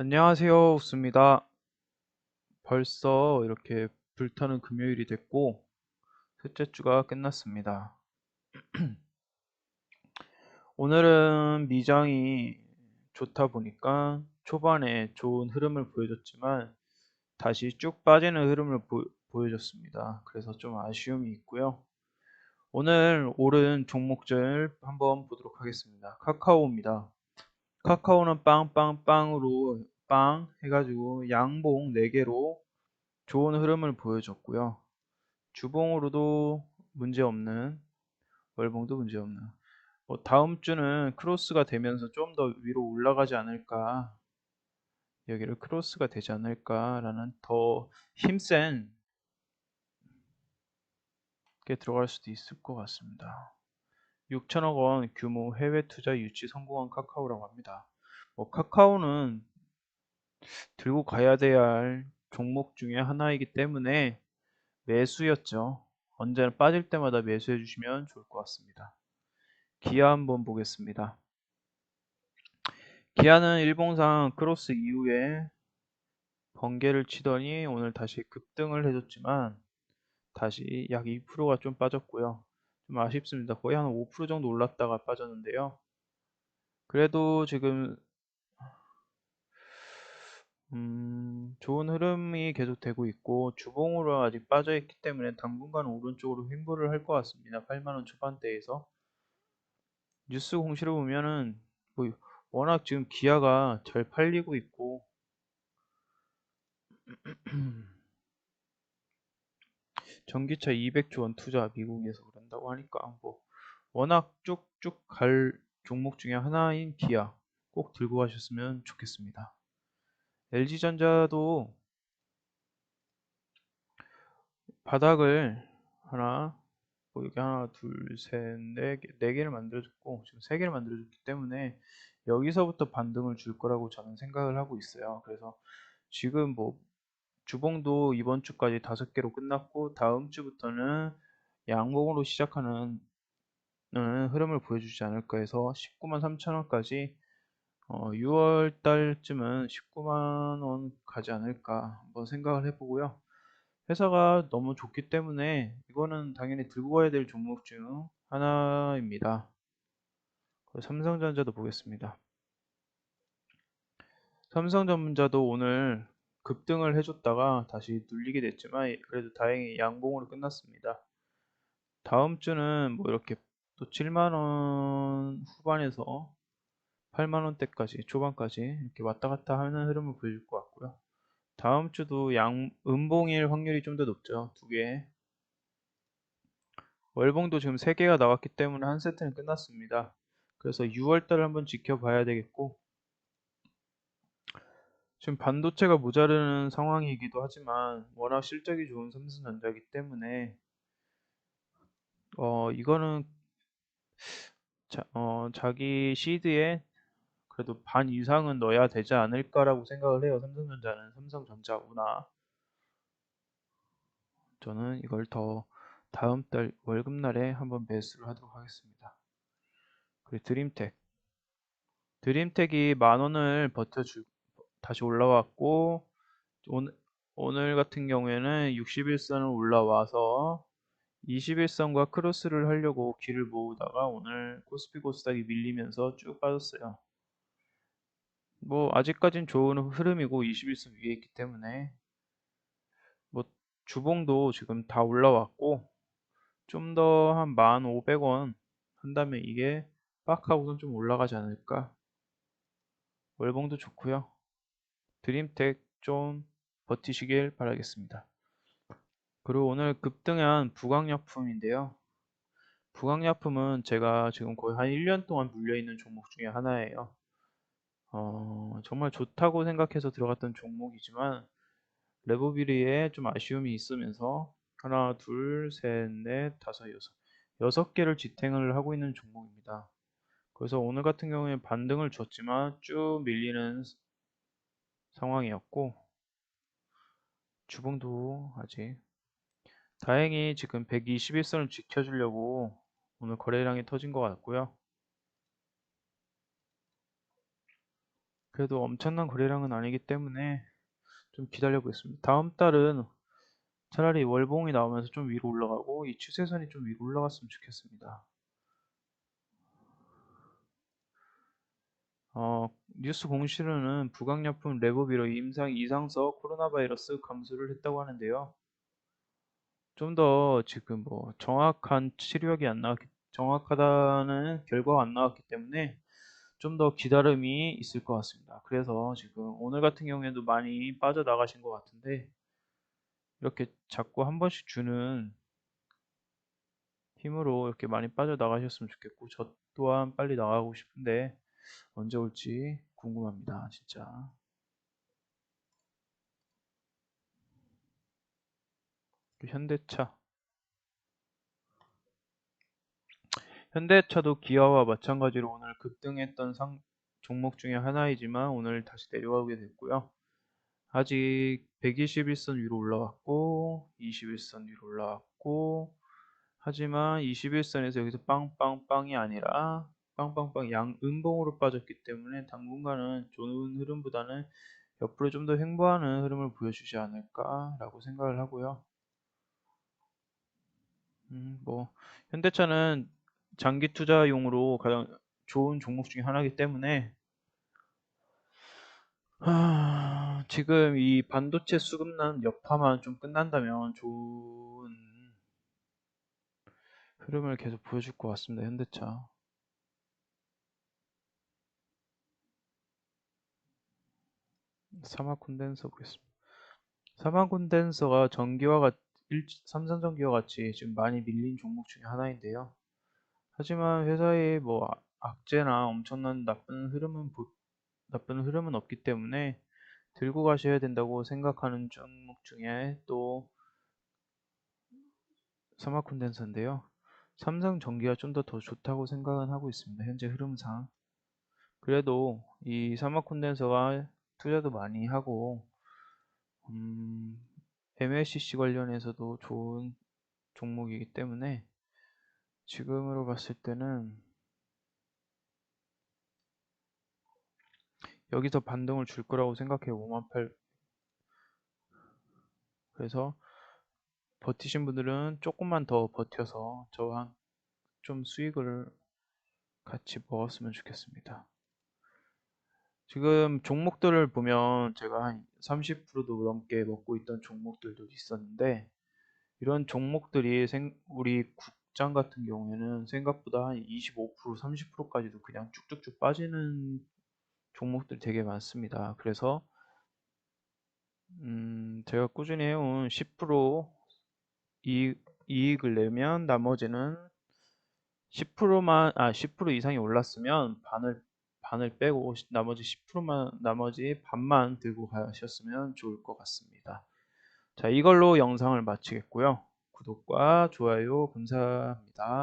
안녕하세요. 웃습니다. 벌써 이렇게 불타는 금요일이 됐고, 셋째 주가 끝났습니다. 오늘은 미장이 좋다 보니까 초반에 좋은 흐름을 보여줬지만 다시 쭉 빠지는 흐름을 보, 보여줬습니다. 그래서 좀 아쉬움이 있고요. 오늘 오른 종목들 한번 보도록 하겠습니다. 카카오입니다. 카카오는 빵빵빵으로 빵 해가지고 양봉 4개로 좋은 흐름을 보여줬고요. 주봉으로도 문제없는 월봉도 문제없는 뭐 다음 주는 크로스가 되면서 좀 더 위로 올라가지 않을까 여기를 크로스가 되지 않을까라는 더 힘센 게 들어갈 수도 있을 것 같습니다. 6천억 원 규모 해외 투자 유치 성공한 카카오라고 합니다. 뭐 카카오는 들고 가야 돼야 할 종목 중에 하나이기 때문에 매수였죠. 언제나 빠질 때마다 매수해 주시면 좋을 것 같습니다. 기아 한번 보겠습니다. 기아는 일봉상 크로스 이후에 번개를 치더니 오늘 다시 급등을 해줬지만 다시 약 2%가 좀 빠졌고요. 좀 아쉽습니다. 거의 한 5% 정도 올랐다가 빠졌는데요. 그래도 지금 음, 좋은 흐름이 계속되고 있고 주봉으로 아직 빠져있기 때문에 당분간 오른쪽으로 횡보를 할 것 같습니다. 8만원 초반대에서 뉴스 공시를 보면은 뭐 워낙 지금 기아가 잘 팔리고 있고 전기차 200조 원 투자 미국에서 그런다고 하니까 뭐 워낙 쭉쭉 갈 종목 중에 하나인 기아 꼭 들고 가셨으면 좋겠습니다. LG전자도 바닥을 하나 뭐 여기 하나 둘셋네 개, 네 개를 만들어줬고 지금 세 개를 만들어줬기 때문에 여기서부터 반등을 줄 거라고 저는 생각을 하고 있어요. 그래서 지금 뭐 주봉도 이번 주까지 다섯 개로 끝났고 다음 주부터는 양봉으로 시작하는 흐름을 보여주지 않을까 해서 19만 3천원까지 어, 6월 달쯤은 19만 원 가지 않을까 한번 생각을 해보고요. 회사가 너무 좋기 때문에 이거는 당연히 들고 가야 될 종목 중 하나입니다. 삼성전자도 보겠습니다. 삼성전자도 오늘 급등을 해줬다가 다시 눌리게 됐지만 그래도 다행히 양봉으로 끝났습니다. 다음 주는 뭐 이렇게 또 7만원 후반에서 8만원대까지 초반까지 이렇게 왔다 갔다 하는 흐름을 보여줄 것 같고요. 다음 주도 양 음봉일 확률이 좀 더 높죠. 두 개. 월봉도 지금 세 개가 나왔기 때문에 한 세트는 끝났습니다. 그래서 6월달 한번 지켜봐야 되겠고 지금 반도체가 모자르는 상황이기도 하지만 워낙 실적이 좋은 삼성전자이기 때문에 어 이거는 자, 어, 자기 시드에 그래도 반 이상은 넣어야 되지 않을까라고 생각을 해요. 삼성전자는 삼성전자구나. 저는 이걸 더 다음 달 월급날에 한번 매수를 하도록 하겠습니다. 그리고 드림텍. 드림텍이 만 원을 버텨주 다시 올라왔고 오늘, 오늘 같은 경우에는 61선을 올라와서 21선과 크로스를 하려고 길을 모으다가 오늘 코스피 코스닥이 밀리면서 쭉 빠졌어요. 뭐 아직까진 좋은 흐름이고 21선 위에 있기 때문에 뭐 주봉도 지금 다 올라왔고 좀 더 한 1,500원 한다면 이게 빡 하고선 좀 올라가지 않을까 월봉도 좋고요 드림텍 좀 버티시길 바라겠습니다. 그리고 오늘 급등한 부강약품인데요. 부강약품은 제가 지금 거의 한 1년 동안 물려있는 종목 중에 하나예요. 어, 정말 좋다고 생각해서 들어갔던 종목이지만 레보비리에 좀 아쉬움이 있으면서 하나, 둘, 셋, 넷, 다섯, 여섯 여섯 개를 지탱을 하고 있는 종목입니다. 그래서 오늘 같은 경우에 반등을 줬지만 쭉 밀리는 상황이었고 주봉도 아직 다행히 지금 121선을 지켜주려고 오늘 거래량이 터진 것 같고요. 그래도 엄청난 거래량은 아니기 때문에 좀 기다려 보겠습니다. 다음 달은 차라리 월봉이 나오면서 좀 위로 올라가고 이 추세선이 좀 위로 올라갔으면 좋겠습니다. 어, 뉴스 공시로는 부강약품 레보비로 임상 이상서 코로나 바이러스 감소를 했다고 하는데요. 좀 더 지금 뭐 정확한 치료약이 안 나왔기, 정확하다는 결과가 안 나왔기 때문에 좀 더 기다림이 있을 것 같습니다. 그래서 지금 오늘 같은 경우에도 많이 빠져나가신 것 같은데 이렇게 자꾸 한 번씩 주는 힘으로 이렇게 많이 빠져나가셨으면 좋겠고 저 또한 빨리 나가고 싶은데 언제 올지 궁금합니다. 진짜. 현대차. 현대차도 기아와 마찬가지로 오늘 급등했던 상, 종목 중에 하나이지만 오늘 다시 내려가게 됐고요. 아직 121선 위로 올라왔고 21선 위로 올라왔고 하지만 21선에서 여기서 빵빵빵이 아니라 빵빵빵 양음봉으로 빠졌기 때문에 당분간은 좋은 흐름보다는 옆으로 좀 더 횡보하는 흐름을 보여주지 않을까라고 생각을 하고요. 음, 뭐 현대차는 장기 투자용으로 가장 좋은 종목 중에 하나이기 때문에 하... 지금 이 반도체 수급난 여파만 좀 끝난다면 좋은 흐름을 계속 보여줄 것 같습니다. 현대차. 사막 콘덴서 보겠습니다. 사막 콘덴서가 전기와 같, 삼성 전기와 같이 지금 많이 밀린 종목 중에 하나인데요. 하지만 회사의 뭐 악재나 엄청난 나쁜 흐름은 나쁜 흐름은 없기 때문에 들고 가셔야 된다고 생각하는 종목 중에 또 사막 콘덴서인데요. 삼성 전기가 좀 더 더 좋다고 생각은 하고 있습니다. 현재 흐름상. 그래도 이 사막 콘덴서가 투자도 많이 하고 음, MLCC 관련해서도 좋은 종목이기 때문에 지금으로 봤을 때는 여기서 반등을 줄 거라고 생각해요. 5만8 그래서 버티신 분들은 조금만 더 버텨서 저와 좀 수익을 같이 먹었으면 좋겠습니다. 지금 종목들을 보면 제가 한 30%도 넘게 먹고 있던 종목들도 있었는데 이런 종목들이 생, 우리 국장 같은 경우에는 생각보다 한 25% 30%까지도 그냥 쭉쭉쭉 빠지는 종목들이 되게 많습니다. 그래서 음, 제가 꾸준히 해온 10% 이익, 이익을 내면 나머지는 10%만 아 10% 이상이 올랐으면 반을 반을 빼고 나머지 10%만 나머지 반만 들고 가셨으면 좋을 것 같습니다. 자, 이걸로 영상을 마치겠고요. 구독과 좋아요 감사합니다.